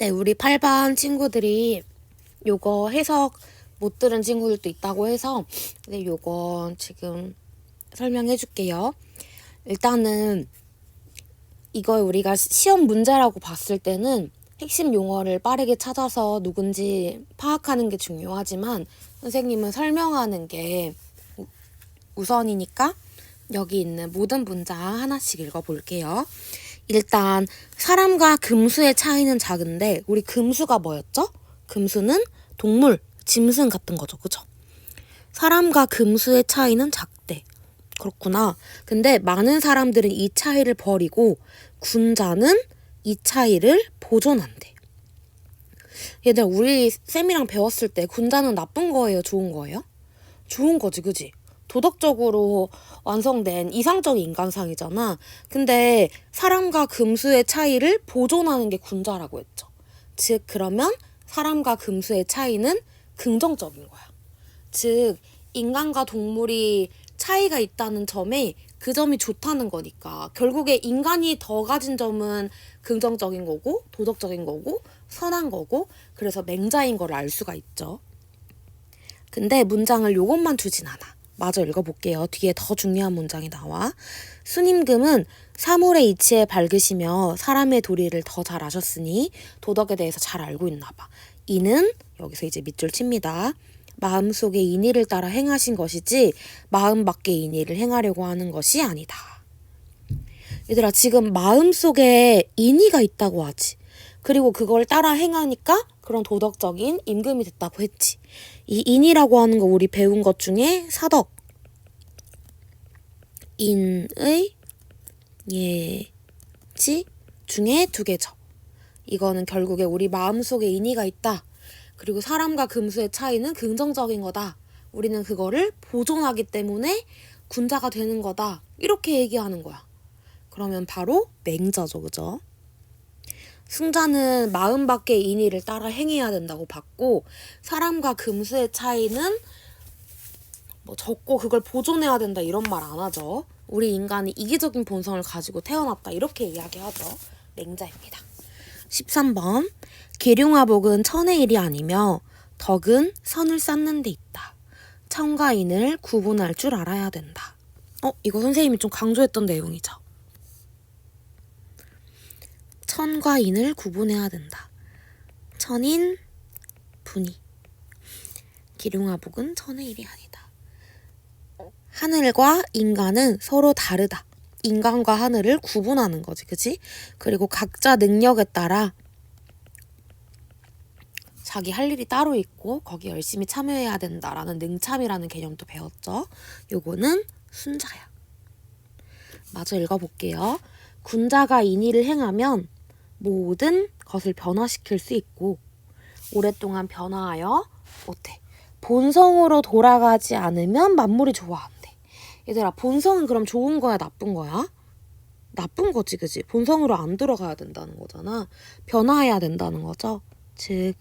네, 우리 8반 친구들이 요거 해석 못 들은 친구들도 있다고 해서 네, 요거 지금 설명해 줄게요. 일단은 이걸 우리가 시험 문제라고 봤을 때는 핵심 용어를 빠르게 찾아서 누군지 파악하는 게 중요하지만 선생님은 설명하는 게 우- 우선이니까 여기 있는 모든 문장 하나씩 읽어볼게요. 일단 사람과 금수의 차이는 작은데 우리 금수가 뭐였죠? 금수는 동물, 짐승 같은 거죠. 그죠? 사람과 금수의 차이는 작대. 그렇구나. 근데 많은 사람들은 이 차이를 버리고 군자는 이 차이를 보존한대. 얘들 우리 쌤이랑 배웠을 때 군자는 나쁜 거예요, 좋은 거예요? 좋은 거지, 그지? 도덕적으로 완성된 이상적인 인간상이잖아. 근데 사람과 금수의 차이를 보존하는 게 군자라고 했죠. 즉, 그러면 사람과 금수의 차이는 긍정적인 거야. 즉, 인간과 동물이 차이가 있다는 점에 그 점이 좋다는 거니까. 결국에 인간이 더 가진 점은 긍정적인 거고, 도덕적인 거고, 선한 거고, 그래서 맹자인 걸 알 수가 있죠. 근데 문장을 요것만 두진 않아. 마저 읽어볼게요. 뒤에 더 중요한 문장이 나와. 수님금은 사물의 이치에 밝으시며 사람의 도리를 더 잘 아셨으니 도덕에 대해서 잘 알고 있나 봐. 이는 여기서 이제 밑줄 칩니다. 마음속의 인의를 따라 행하신 것이지 마음 밖의 인의를 행하려고 하는 것이 아니다. 얘들아 지금 마음속에 인의가 있다고 하지. 그리고 그걸 따라 행하니까 그런 도덕적인 임금이 됐다고 했지. 이 인이라고 하는 거 우리 배운 것 중에 사덕, 인의, 예지 중에 두 개죠. 이거는 결국에 우리 마음속에 인의가 있다. 그리고 사람과 금수의 차이는 긍정적인 거다. 우리는 그거를 보존하기 때문에 군자가 되는 거다. 이렇게 얘기하는 거야. 그러면 바로 맹자죠, 그죠? 승자는 마음 밖의 인의를 따라 행해야 된다고 봤고 사람과 금수의 차이는 뭐 적고 그걸 보존해야 된다 이런 말 안 하죠. 우리 인간이 이기적인 본성을 가지고 태어났다 이렇게 이야기하죠. 맹자입니다. 13번 계룡화복은 천의 일이 아니며 덕은 선을 쌓는 데 있다. 천과 인을 구분할 줄 알아야 된다. 어, 이거 선생님이 좀 강조했던 내용이죠. 천과 인을 구분해야 된다. 천인, 분이. 기룡화복은 천의 일이 아니다. 하늘과 인간은 서로 다르다. 인간과 하늘을 구분하는 거지, 그치? 그리고 각자 능력에 따라 자기 할 일이 따로 있고 거기 열심히 참여해야 된다라는 능참이라는 개념도 배웠죠. 요거는 순자야. 마저 읽어볼게요. 군자가 인의를 행하면 모든 것을 변화시킬 수 있고 오랫동안 변화하여 못해. 본성으로 돌아가지 않으면 만물이 좋아한대. 얘들아 본성은 그럼 좋은 거야 나쁜 거야? 나쁜 거지 그지? 본성으로 안 들어가야 된다는 거잖아. 변화해야 된다는 거죠. 즉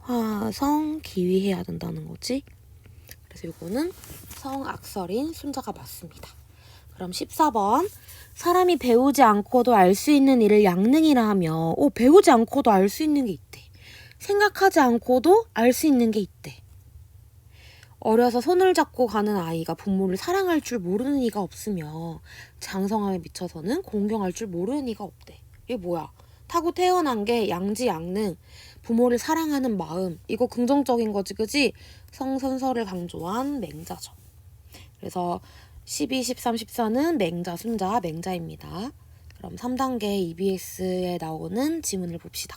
화성 기위해야 된다는 거지. 그래서 이거는 성악설인 순자가 맞습니다. 그럼 14번 사람이 배우지 않고도 알 수 있는 일을 양능이라 하며 오 배우지 않고도 알 수 있는 게 있대. 생각하지 않고도 알 수 있는 게 있대. 어려서 손을 잡고 가는 아이가 부모를 사랑할 줄 모르는 이가 없으며 장성함에 미쳐서는 공경할 줄 모르는 이가 없대. 이게 뭐야? 타고 태어난 게 양지양능 부모를 사랑하는 마음 이거 긍정적인 거지 그지? 성선설을 강조한 맹자죠. 그래서 12, 13, 14는 맹자, 순자, 맹자입니다. 그럼 3단계 EBS에 나오는 지문을 봅시다.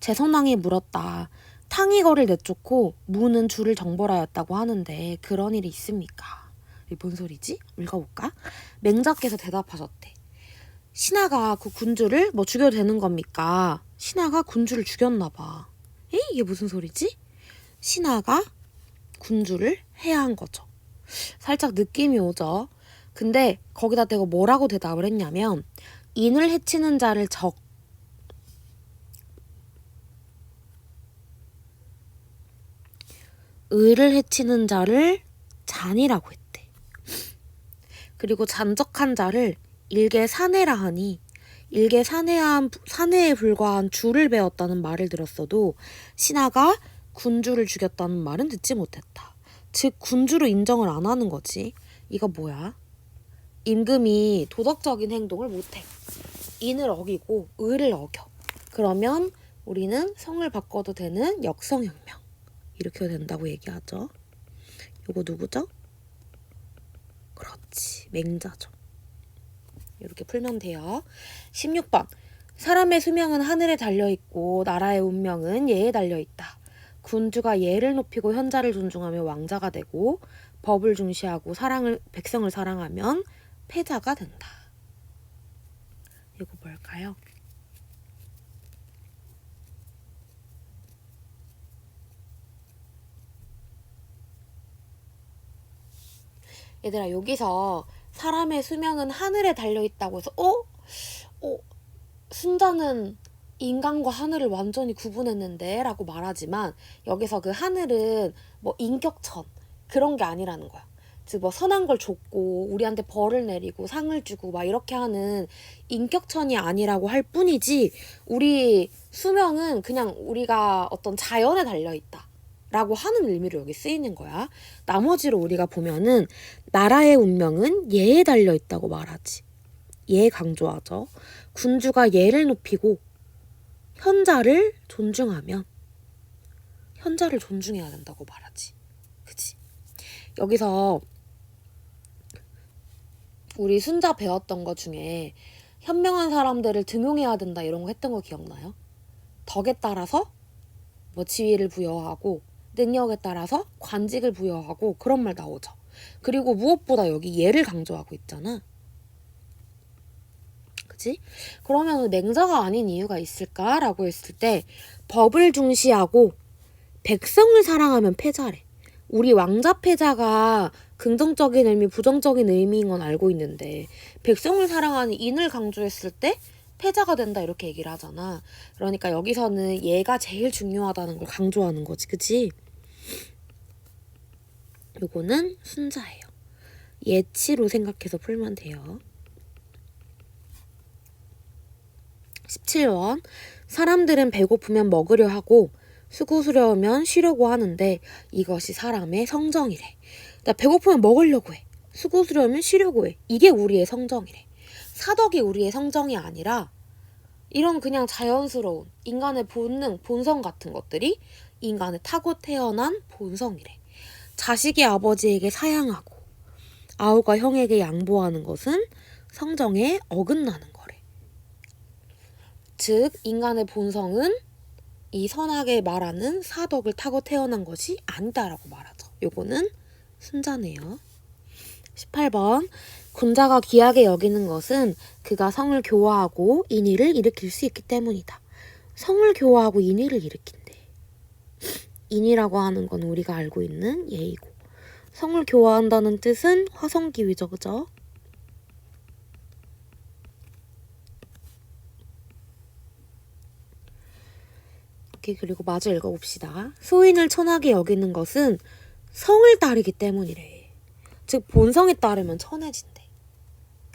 제선왕이 물었다. 탕이거를 내쫓고 무는 줄을 정벌하였다고 하는데 그런 일이 있습니까? 뭔 소리지? 읽어볼까? 맹자께서 대답하셨대. 신하가 그 군주를 뭐 죽여도 되는 겁니까? 신하가 군주를 죽였나 봐. 에? 이게 무슨 소리지? 신하가 군주를 해야 한 거죠. 살짝 느낌이 오죠. 근데 거기다 대고 뭐라고 대답을 했냐면 인을 해치는 자를 적 의를 해치는 자를 잔이라고 했대. 그리고 잔적한 자를 일개 사내라 하니 일개 사내한, 사내에 불과한 주를 배웠다는 말을 들었어도 신하가 군주를 죽였다는 말은 듣지 못했다. 즉 군주로 인정을 안 하는 거지. 이거 뭐야? 임금이 도덕적인 행동을 못해. 인을 어기고 의를 어겨. 그러면 우리는 성을 바꿔도 되는 역성혁명. 이렇게 된다고 얘기하죠. 요거 누구죠? 그렇지. 맹자죠. 이렇게 풀면 돼요. 16번. 사람의 수명은 하늘에 달려 있고 나라의 운명은 예에 달려 있다. 군주가 예를 높이고 현자를 존중하며 왕자가 되고 법을 중시하고 사랑을 백성을 사랑하면 패자가 된다. 이거 뭘까요? 얘들아 여기서 사람의 수명은 하늘에 달려 있다고 해서 어? 어? 순자는 인간과 하늘을 완전히 구분했는데 라고 말하지만 여기서 그 하늘은 뭐 인격천 그런 게 아니라는 거야. 즉 뭐 선한 걸 줬고 우리한테 벌을 내리고 상을 주고 막 이렇게 하는 인격천이 아니라고 할 뿐이지 우리 수명은 그냥 우리가 어떤 자연에 달려 있다. 라고 하는 의미로 여기 쓰이는 거야. 나머지로 우리가 보면은 나라의 운명은 예에 달려 있다고 말하지. 예 강조하죠. 군주가 예를 높이고 현자를 존중하면 현자를 존중해야 된다고 말하지. 그치? 여기서 우리 순자 배웠던 것 중에 현명한 사람들을 등용해야 된다 이런 거 했던 거 기억나요? 덕에 따라서 뭐 지위를 부여하고 능력에 따라서 관직을 부여하고 그런 말 나오죠. 그리고 무엇보다 여기 예를 강조하고 있잖아. 그지? 그러면 맹자가 아닌 이유가 있을까라고 했을 때 법을 중시하고 백성을 사랑하면 패자래. 우리 왕자 패자가 긍정적인 의미, 부정적인 의미인 건 알고 있는데 백성을 사랑하는 인을 강조했을 때 패자가 된다 이렇게 얘기를 하잖아. 그러니까 여기서는 얘가 제일 중요하다는 걸 강조하는 거지, 그치? 요거는 순자예요. 예치로 생각해서 풀면 돼요. 17번. 사람들은 배고프면 먹으려 하고 수고스러우면 쉬려고 하는데 이것이 사람의 성정이래. 나 배고프면 먹으려고 해. 수고스러우면 쉬려고 해. 이게 우리의 성정이래. 사덕이 우리의 성정이 아니라 이런 그냥 자연스러운 인간의 본능, 본성 같은 것들이 인간의 타고 태어난 본성이래. 자식이 아버지에게 사양하고 아우가 형에게 양보하는 것은 성정에 어긋나는 거래. 즉 인간의 본성은 이 선하게 말하는 사덕을 타고 태어난 것이 아니다라고 말하죠. 요거는 순자네요. 18번 군자가 귀하게 여기는 것은 그가 성을 교화하고 인의를 일으킬 수 있기 때문이다. 성을 교화하고 인의를 일으킨대. 인이라고 하는 건 우리가 알고 있는 예이고 성을 교화한다는 뜻은 화성기위죠, 그죠? 이렇게 그리고 마저 읽어봅시다. 소인을 천하게 여기는 것은 성을 따르기 때문이래. 즉 본성에 따르면 천해진대.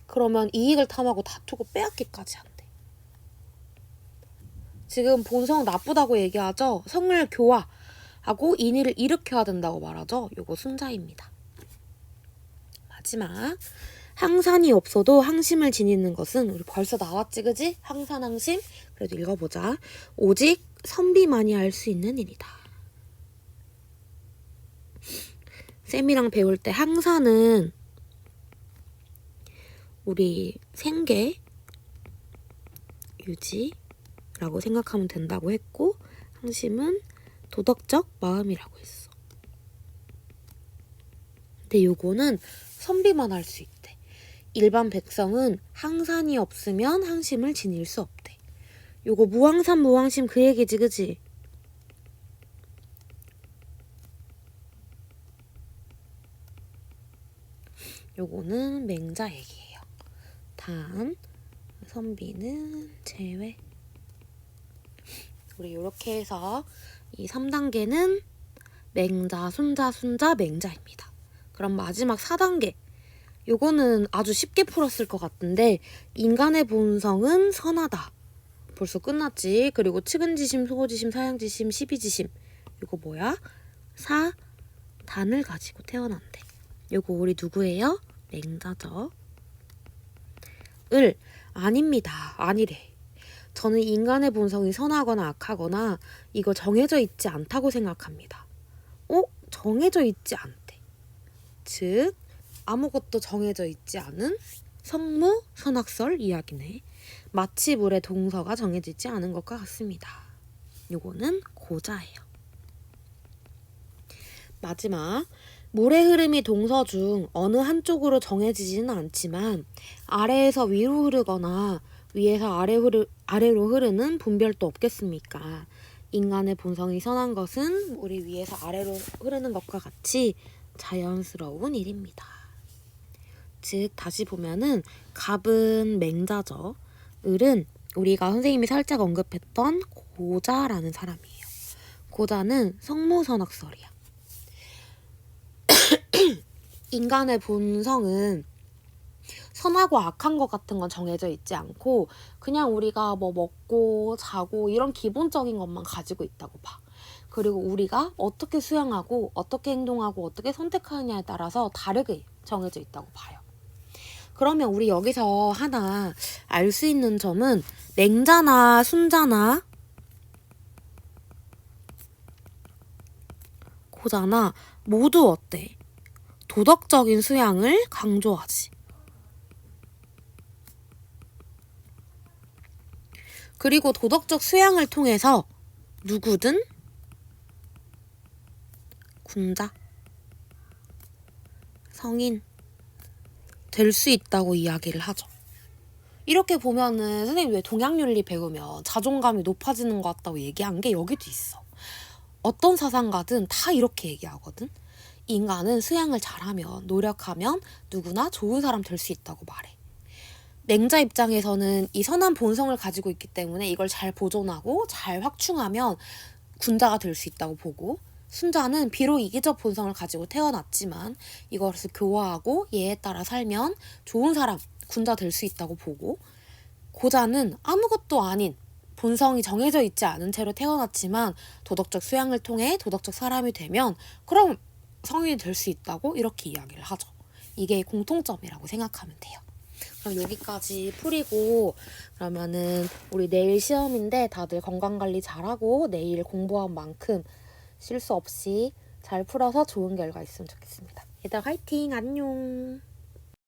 그러면 이익을 탐하고 다투고 빼앗기까지 한대. 지금 본성 나쁘다고 얘기하죠. 성을 교화. 하고 인의를 일으켜야 된다고 말하죠. 요거 순자입니다. 마지막 항산이 없어도 항심을 지니는 것은 우리 벌써 나왔지 그지? 항산 항심 그래도 읽어보자. 오직 선비만이 할수 있는 일이다. 쌤이랑 배울 때 항산은 우리 생계 유지라고 생각하면 된다고 했고 항심은 도덕적 마음이라고 했어. 근데 요거는 선비만 할 수 있대. 일반 백성은 항산이 없으면 항심을 지닐 수 없대. 요거 무항산 무항심 그 얘기지 그지? 요거는 맹자 얘기예요. 다음 선비는 제외. 우리 요렇게 해서 이 3단계는 맹자, 순자, 순자, 맹자입니다. 그럼 마지막 4단계. 요거는 아주 쉽게 풀었을 것 같은데 인간의 본성은 선하다. 벌써 끝났지. 그리고 측은지심, 소호지심, 사양지심, 시비지심. 이거 뭐야? 사 단을 가지고 태어난대. 요거 우리 누구예요? 맹자죠. 을 아닙니다. 아니래. 저는 인간의 본성이 선하거나 악하거나 이거 정해져 있지 않다고 생각합니다. 어? 정해져 있지 않대. 즉 아무것도 정해져 있지 않은 성무 선악설 이야기네. 마치 물의 동서가 정해지지 않은 것과 같습니다. 요거는 고자예요. 마지막 물의 흐름이 동서 중 어느 한쪽으로 정해지지는 않지만 아래에서 위로 흐르거나 위에서 아래 흐르, 아래로 흐르는 분별도 없겠습니까? 인간의 본성이 선한 것은 우리 위에서 아래로 흐르는 것과 같이 자연스러운 일입니다. 즉 다시 보면은 갑은 맹자죠. 을은 우리가 선생님이 살짝 언급했던 고자라는 사람이에요. 고자는 성무선악설이야. 인간의 본성은 선하고 악한 것 같은 건 정해져 있지 않고 그냥 우리가 뭐 먹고 자고 이런 기본적인 것만 가지고 있다고 봐. 그리고 우리가 어떻게 수행하고 어떻게 행동하고 어떻게 선택하느냐에 따라서 다르게 정해져 있다고 봐요. 그러면 우리 여기서 하나 알 수 있는 점은 맹자나 순자나 고자나 모두 어때? 도덕적인 수양을 강조하지. 그리고 도덕적 수양을 통해서 누구든 군자, 성인 될 수 있다고 이야기를 하죠. 이렇게 보면은 선생님 왜 동양윤리 배우면 자존감이 높아지는 것 같다고 얘기한 게 여기도 있어. 어떤 사상가든 다 이렇게 얘기하거든. 인간은 수양을 잘하면 노력하면 누구나 좋은 사람 될 수 있다고 말해. 맹자 입장에서는 이 선한 본성을 가지고 있기 때문에 이걸 잘 보존하고 잘 확충하면 군자가 될 수 있다고 보고 순자는 비록 이기적 본성을 가지고 태어났지만 이것을 교화하고 예에 따라 살면 좋은 사람, 군자 될 수 있다고 보고 고자는 아무것도 아닌 본성이 정해져 있지 않은 채로 태어났지만 도덕적 수양을 통해 도덕적 사람이 되면 그럼 성인이 될 수 있다고 이렇게 이야기를 하죠. 이게 공통점이라고 생각하면 돼요. 그럼 여기까지 풀이고 그러면은 우리 내일 시험인데 다들 건강 관리 잘하고 내일 공부한 만큼 실수 없이 잘 풀어서 좋은 결과 있으면 좋겠습니다. 얘들 화이팅 안녕.